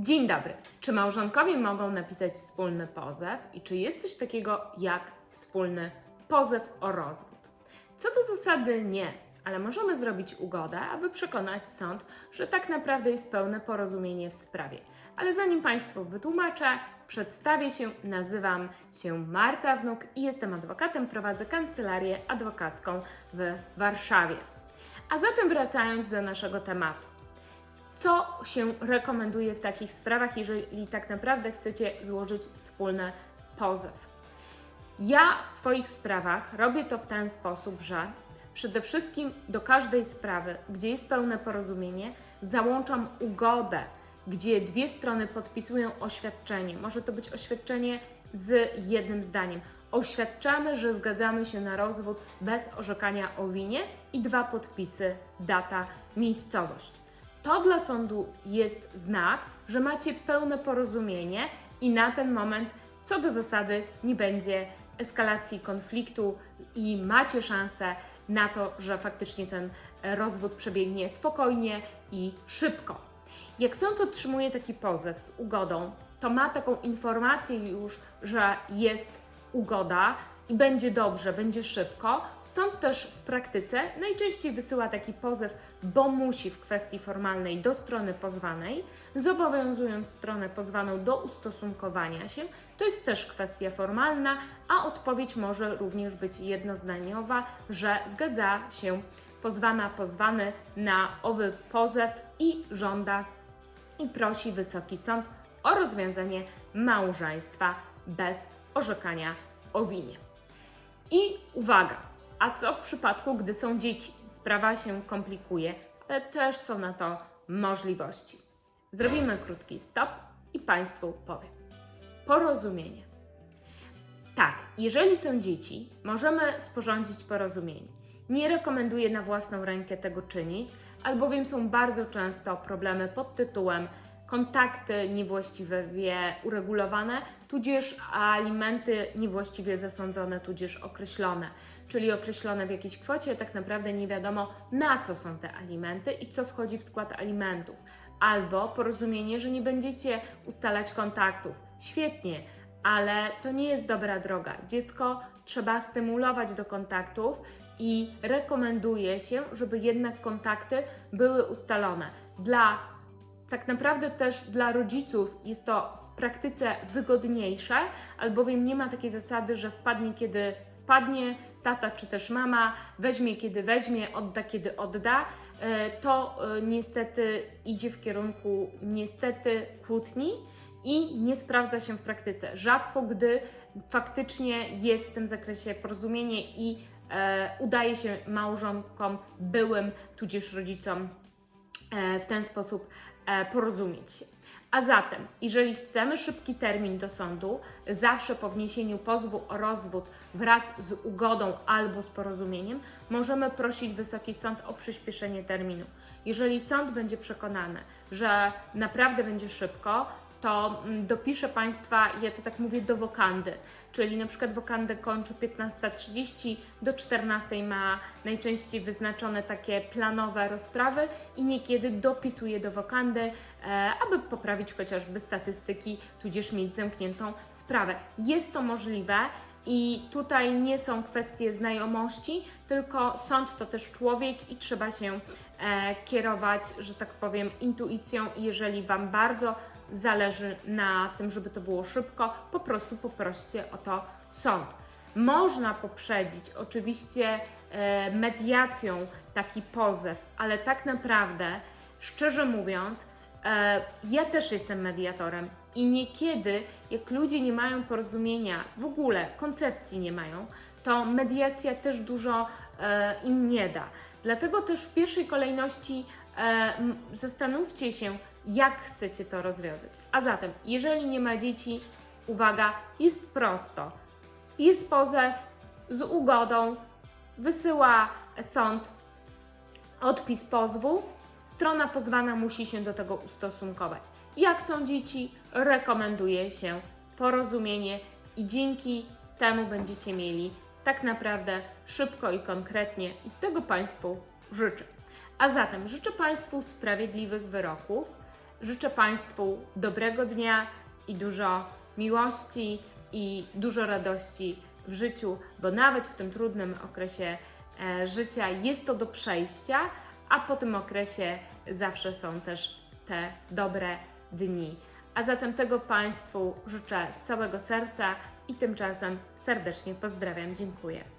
Dzień dobry. Czy małżonkowie mogą napisać wspólny pozew i czy jest coś takiego jak wspólny pozew o rozwód? Co do zasady nie, ale możemy zrobić ugodę, aby przekonać sąd, że tak naprawdę jest pełne porozumienie w sprawie. Ale zanim Państwu wytłumaczę, przedstawię się, nazywam się Marta Wnuk i jestem adwokatem, prowadzę kancelarię adwokacką w Warszawie. A zatem wracając do naszego tematu co się rekomenduje w takich sprawach, jeżeli tak naprawdę chcecie złożyć wspólny pozew. Ja w swoich sprawach robię to w ten sposób, że przede wszystkim do każdej sprawy, gdzie jest pełne porozumienie, załączam ugodę, gdzie dwie strony podpisują oświadczenie. Może to być oświadczenie z jednym zdaniem. Oświadczamy, że zgadzamy się na rozwód bez orzekania o winie i dwa podpisy, data, miejscowość. To dla sądu jest znak, że macie pełne porozumienie i na ten moment, co do zasady, nie będzie eskalacji konfliktu i macie szansę na to, że faktycznie ten rozwód przebiegnie spokojnie i szybko. Jak sąd otrzymuje taki pozew z ugodą, to ma taką informację już, że jest ugoda i będzie dobrze, będzie szybko. Stąd też w praktyce najczęściej wysyła taki pozew, bo musi w kwestii formalnej do strony pozwanej, zobowiązując stronę pozwaną do ustosunkowania się. To jest też kwestia formalna, a odpowiedź może również być jednozdaniowa, że zgadza się pozwana, pozwany na owy pozew i żąda i prosi Wysoki Sąd o rozwiązanie małżeństwa bez orzekania o winie. I uwaga, a co w przypadku, gdy są dzieci? Sprawa się komplikuje, ale też są na to możliwości. Zrobimy krótki stop i Państwu powiem. Porozumienie. Tak, jeżeli są dzieci, możemy sporządzić porozumienie. Nie rekomenduję na własną rękę tego czynić, albowiem są bardzo często problemy pod tytułem kontakty niewłaściwie uregulowane, tudzież alimenty niewłaściwie zasądzone, tudzież określone, czyli określone w jakiejś kwocie, tak naprawdę nie wiadomo na co są te alimenty i co wchodzi w skład alimentów. Albo porozumienie, że nie będziecie ustalać kontaktów. Świetnie, ale to nie jest dobra droga. Dziecko trzeba stymulować do kontaktów i rekomenduje się, żeby jednak kontakty były ustalone. Dla tak naprawdę też dla rodziców jest to w praktyce wygodniejsze, albowiem nie ma takiej zasady, że wpadnie kiedy wpadnie, tata czy też mama weźmie kiedy weźmie, odda kiedy odda. E, To e, niestety idzie w kierunku niestety kłótni i nie sprawdza się w praktyce. Rzadko gdy faktycznie jest w tym zakresie porozumienie i e, udaje się małżonkom, byłym, tudzież rodzicom w ten sposób porozumieć się. A zatem, jeżeli chcemy szybki termin do sądu, zawsze po wniesieniu pozwu o rozwód wraz z ugodą albo z porozumieniem, możemy prosić Wysoki Sąd o przyspieszenie terminu. Jeżeli sąd będzie przekonany, że naprawdę będzie szybko, to mm, dopiszę Państwa, ja to tak mówię, do wokandy, czyli na przykład wokandę kończy 15.30, do 14.00 ma najczęściej wyznaczone takie planowe rozprawy i niekiedy dopisuję do wokandy, e, aby poprawić chociażby statystyki, tudzież mieć zamkniętą sprawę. Jest to możliwe. I tutaj nie są kwestie znajomości, tylko sąd to też człowiek i trzeba się e, kierować, że tak powiem, intuicją. Jeżeli Wam bardzo zależy na tym, żeby to było szybko, po prostu poproście o to sąd. Można poprzedzić oczywiście e, mediacją taki pozew, ale tak naprawdę, szczerze mówiąc, e, ja też jestem mediatorem i niekiedy, jak ludzie nie mają porozumienia, w ogóle koncepcji nie mają, to mediacja też dużo e, im nie da. Dlatego też w pierwszej kolejności zastanówcie się, jak chcecie to rozwiązać. A zatem, jeżeli nie ma dzieci, uwaga, jest prosto. Jest pozew z ugodą, wysyła sąd odpis pozwu, strona pozwana musi się do tego ustosunkować. Jak są dzieci, rekomenduje się porozumienie i dzięki temu będziecie mieli tak naprawdę szybko i konkretnie i tego Państwu życzę. A zatem życzę Państwu sprawiedliwych wyroków, życzę Państwu dobrego dnia i dużo miłości i dużo radości w życiu, bo nawet w tym trudnym okresie e, życia jest to do przejścia, a po tym okresie zawsze są też te dobre dni. A zatem tego Państwu życzę z całego serca i tymczasem serdecznie pozdrawiam. Dziękuję.